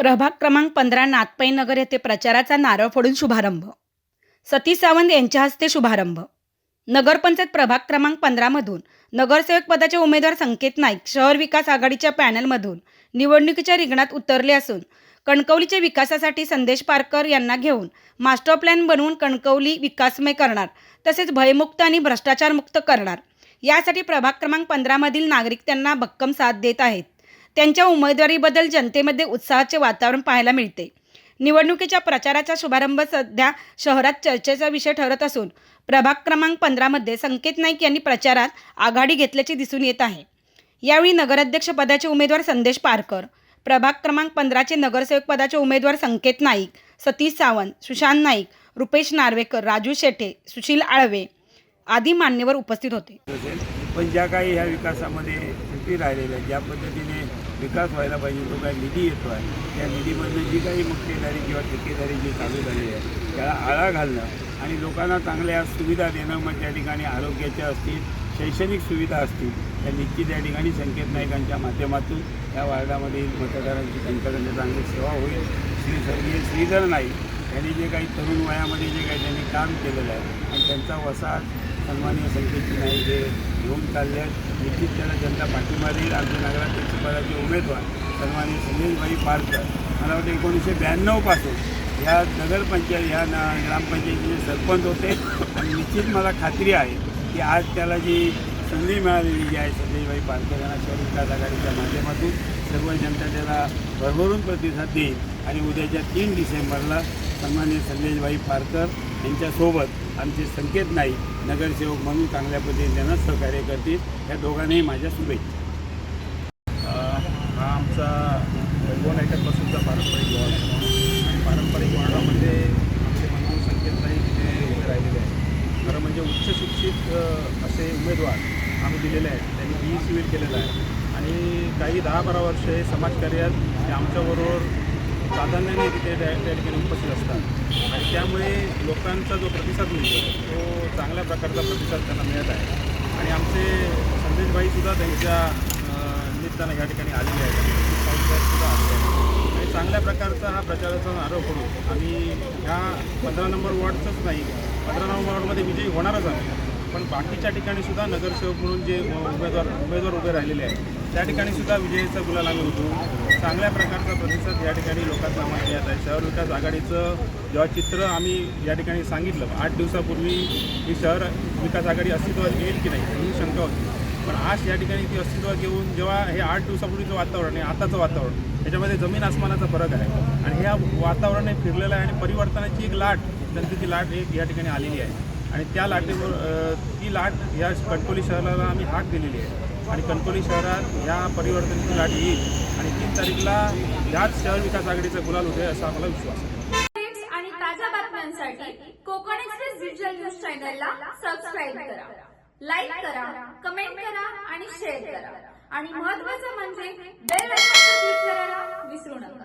प्रभाग क्रमांक पंधरा नाथपै नगर येथे प्रचाराचा नारळ फोडून शुभारंभ. सतीश सावंत यांच्या हस्ते शुभारंभ. नगरपंचायत प्रभाग क्रमांक पंधरामधून नगरसेवक पदाचे उमेदवार संकेत नाईक शहर विकास आघाडीच्या पॅनलमधून निवडणुकीच्या रिंगणात उतरले असून कणकवलीच्या विकासासाठी संदेश पारकर यांना घेऊन मास्टर प्लॅन बनवून कणकवली विकासमय करणार तसेच भयमुक्त आणि भ्रष्टाचारमुक्त करणार. यासाठी प्रभाग क्रमांक पंधरामधील नागरिक त्यांना भक्कम साथ देत आहेत. त्यांच्या उमेदवारीबद्दल जनतेमध्ये उत्साहाचे वातावरण पाहायला मिळते. निवडणुकीच्या प्रचाराचा शुभारंभ सध्या शहरात चर्चेचा विषय ठरत असून प्रभाग क्रमांक पंधरामध्ये संकेत नाईक यांनी प्रचारात आघाडी घेतल्याचे दिसून येत आहे. यावेळी नगराध्यक्ष पदाचे उमेदवार संदेश पारकर प्रभाग क्रमांक पंधराचे नगरसेवक पदाचे उमेदवार संकेत नाईक सतीश सावंत सुशांत नाईक रुपेश नार्वेकर राजू शेटे सुशील आळवे आदी मान्यवर उपस्थित होते. पण ज्या काही ह्या विकासामध्ये त्रुटी राहिलेल्या आहेत ज्या पद्धतीने विकास व्हायला पाहिजे जो काही निधी येतो आहे. त्या निधीमधनं जी काही मुक्तेदारी किंवा ठेकेदारी जी चालू झालेली आहे त्याला आळा घालणं आणि लोकांना चांगल्या सुविधा देणं मग त्या ठिकाणी आरोग्याच्या असतील शैक्षणिक सुविधा असतील त्या निश्चित या ठिकाणी संकेत नाईकांच्या माध्यमातून या वार्डामधील मतदारांची त्यांच्याकडनं चांगली सेवा होईल. श्री स्वर्गीय श्रीधर नाईक यांनी जे काही तरुण वयामध्ये जे काही त्यांनी काम केलेलं आहे आणि त्यांचा वसा सन्माननीय संकेतजी नाईक हे घेऊन चालले आहेत. निश्चित त्याला जनता पाठिंबा देईल. आमचे नगराध्यक्ष पदाचे उमेदवार सन्माननीय सुनीलभाई पारकर मला वाटतं एकोणीसशे ब्याण्णवपासून ह्या नगरपंचायत ह्या न ग्रामपंचायतीचे सरपंच होते. आणि निश्चित मला खात्री आहे की आज त्याला जी संधी मिळालेली जी आहे संजयभाई पारकर यांना शहर विकास आघाडीच्या माध्यमातून सर्व जनता त्याला भरभरून प्रतिसाद देईल. आणि उद्याच्या तीन डिसेंबरला सन्माननीय संदेशभाई पारकर यांच्यासोबत आमचे संकेत नाईक नगरसेवक म्हणून चांगल्या पद्धतीने त्यांना सहकार्य करतील. या दोघांनाही माझ्या शुभेच्छा. हा आमचा दोन एकरपासूनचा पारंपरिक वॉर्ड आणि पारंपरिक वॉर्डामध्ये आमचे मनोहर संकेत नाही तिथे उभे राहिलेले आहेत. खरं म्हणजे उच्च शिक्षित असे उमेदवार आम्ही दिलेले आहेत. त्यांनी बी ई सिव्हिल केलेलं आहे. आणि काही दहा बारा वर्ष हे समाजकार्यात ते आमच्याबरोबर प्राधान्याने तिथे त्या त्या ठिकाणी उपस्थित असतात. आणि त्यामुळे लोकांचा जो प्रतिसाद मिळतो तो चांगल्या प्रकारचा प्रतिसाद त्यांना मिळत आहे. आणि आमचे संदेशभाईसुद्धा त्यांच्या निमित्तानं या ठिकाणी आलेले आहेत. सुद्धा आलेले आहेत. आणि चांगल्या प्रकारचा हा प्रचाराचा आरोप होतो आम्ही ह्या पंधरा नंबर वॉर्डचंच नाही पंधरा नंबर वॉर्डमध्ये विजयी होणारच आम्ही. पण बाकीच्या ठिकाणीसुद्धा नगरसेवक म्हणून जे उमेदवार उमेदवार उभे राहिलेले आहेत त्या ठिकाणी सुद्धा विजयाचा गुलाल आम्ही होतो. चांगल्या प्रकारचा प्रतिसाद या ठिकाणी लोकांचा आम्हाला मिळत आहे शहर विकास आघाडीचं जेव्हा चित्र आम्ही या ठिकाणी सांगितलं आठ दिवसापूर्वी ही शहर विकास आघाडी अस्तित्वात येईल की नाही ही शंका होती. पण आज या ठिकाणी ती अस्तित्वात येऊन जेव्हा हे आठ दिवसापूर्वीचं वातावरण आहे आताचं वातावरण त्याच्यामध्ये जमीन आसमानाचा फरक आहे. आणि ह्या वातावरण फिरलेलं आहे आणि परिवर्तनाची एक लाट जनतेची लाट एक या ठिकाणी आलेली आहे. आणि त्या लाटेवर ती लाट या कणकोली शहराला आम्ही हाक दिलेली आहे. आणि कणकवली शहरात ह्या परिवर्तनाची लाट येईल आणि तीन तारीखला ह्याच शहर विकास आघाडीचा गुलाल होते असा आम्हाला विश्वास आहे. आणि ताज्या बातम्यांसाठी कोकण एक्सप्रेस डिजिटल न्यूज चॅनलला सबस्क्राईब करा. लाईक करा कमेंट करा आणि शेअर करा. आणि महत्वाचं म्हणजे बेल आयकॉन क्लिक करायला विसरू नका.